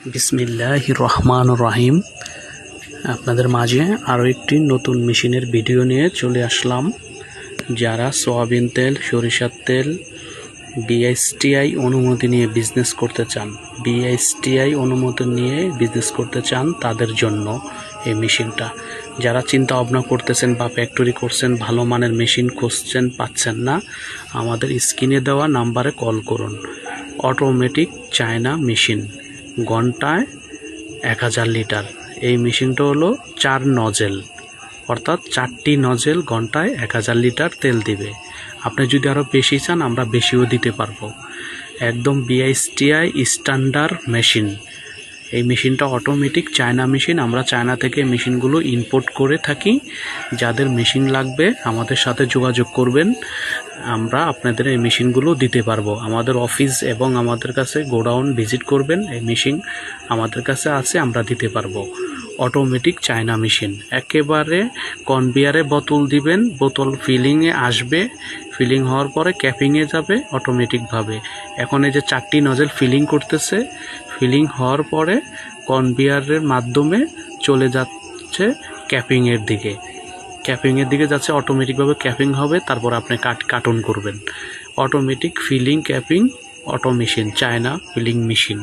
বিসমিল্লাহ রহমান রাহিম আপনাদের মাঝে আরও একটি নতুন মেশিনের ভিডিও নিয়ে চলে আসলাম, যারা সয়াবিন তেল, সরিষার তেল, বিএসটিআই অনুমতি নিয়ে বিজনেস করতে চান। বিএসটিআই অনুমতি নিয়ে বিজনেস করতে চান তাদের জন্য এই মেশিনটা। যারা চিন্তা ভাবনা করতেছেন বা ফ্যাক্টরি করছেন, ভালো মানের মেশিন খুঁজছেন, পাচ্ছেন না, আমাদের স্ক্রিনে দেওয়া নাম্বারে কল করুন। অটোমেটিক চায়না মেশিন ঘন্টায় এক হাজার লিটার। এই মেশিনটা হলো চার নজেল, অর্থাৎ চারটি নজেল ঘন্টায় এক হাজার লিটার তেল দিবে। আপনি যদি আরও বেশি চান, আমরা বেশিও দিতে পারব। একদম বিআইএসটিআই স্ট্যান্ডার্ড মেশিন এই মেশিনটা অটোমেটিক চায়না মেশিন আমরা চায়না থেকে মেশিনগুলো ইম্পোর্ট করে থাকি। যাদের মেশিন লাগবে, আমাদের সাথে যোগাযোগ করবেন। আমরা আপনাদের এই মেশিনগুলো দিতে পারব। আমাদের অফিস এবং আমাদের কাছে গোডাউন ভিজিট করবেন। এই মেশিন আমাদের কাছে আছে, আমরা দিতে পারব। অটোমেটিক চায়না মেশিন একেবারে কনভিয়ারে বোতল দিবেন। বোতল ফিলিংয়ে আসবে। ফিলিং হওয়ার পরে ক্যাপিংয়ে যাবে অটোমেটিকভাবে এখন এই যে চারটি নজেল ফিলিং করতেছে ফিলিং হওয়ার পরে কনভিয়ারের মাধ্যমে চলে যাচ্ছে ক্যাপিংয়ের দিকে। ক্যাপিংয়ের দিকে যাচ্ছে অটোমেটিকভাবে ক্যাপিং হবে, তারপর আপনি কাট কাটন করবেন। Automatic filling capping auto machine China filling machine